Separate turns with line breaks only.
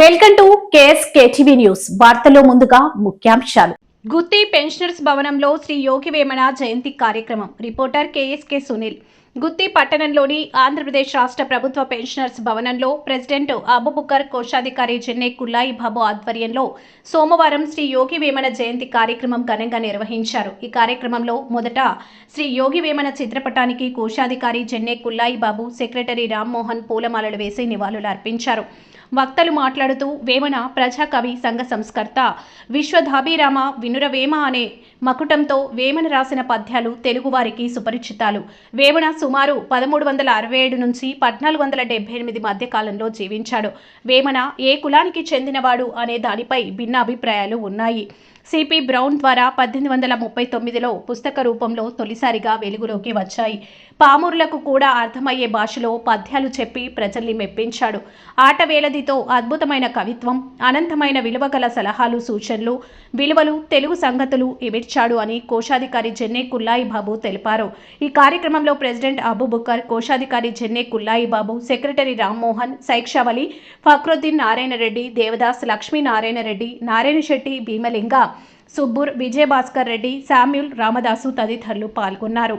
Welcome to KS KTV news. వార్తల్లో ముందుగా ముఖ్యాంశాలు.
గుత్తి పెన్షనర్స్ భవనంలో శ్రీ యోగి వేమన జయంతి కార్యక్రమం. Reporter KSK Sunil. గుత్తి పట్టణంలోని ఆంధ్రప్రదేశ్ రాష్ట్ర ప్రభుత్వ పెన్షనర్స్ భవనంలో ప్రెసిడెంట్ అబుబుకర్ కోశాధికారి చెన్నై కుల్లాయి బాబు ఆధ్వర్యంలో సోమవారం శ్రీ యోగి వేమన జయంతి కార్యక్రమం ఘనంగా నిర్వహించారు. ఈ కార్యక్రమంలో మొదట శ్రీ యోగి వేమన చిత్రపటానికి కోశాధికారి చెన్నై కుల్లాయి బాబు సెక్రటరీ రామ్మోహన్ పూలమాలలు వేసి నివాళులు అర్పించారు వక్తలు మాట్లాడుతూ వేమన ప్రజాకవి సంఘ సంస్కర్త. విశ్వధాభిరామ వినురవేమ అనే మకుటంతో వేమన రాసిన పద్యాలు తెలుగువారికి సుపరిచితాలు. వేమన సుమారు పదమూడు వందల అరవై ఏడు నుంచి పద్నాలుగు వందల డెబ్బై ఎనిమిది మధ్యకాలంలో జీవించాడు. వేమన ఏ కులానికి చెందినవాడు అనే దానిపై భిన్న అభిప్రాయాలు ఉన్నాయి సిపి బ్రౌన్ ద్వారా పద్దెనిమిది వందల ముప్పై తొమ్మిదిలో పుస్తక రూపంలో తొలిసారిగా వెలుగులోకి వచ్చాయి. పామూరులకు కూడా అర్థమయ్యే భాషలో పద్యాలు చెప్పి ప్రజల్ని మెప్పించాడు. ఆటవేలదితో అద్భుతమైన కవిత్వం అనంతమైన విలువగల సలహాలు సూచనలు విలువలు తెలుగు సంగతులు ఇచ్చాడు అని కోశాధికారి జెన్నే కుల్లాయి బాబు తెలిపారు. ఈ కార్యక్రమంలో ప్రెసిడెంట్ అబుబుకర్ కోశాధికారి జెన్నే కుల్లాయి బాబు సెక్రటరీ రామ్మోహన్ శైక్షావళి ఫక్రుద్దీన్ నారాయణ రెడ్డి దేవదాస్ లక్ష్మీనారాయణ రెడ్డి నారాయణ శెట్టి భీమలింగ సుబ్బూర్ విజయభాస్కర్ రెడ్డి శామ్యుల్ రామదాసు తదితరులు పాల్గొన్నారు.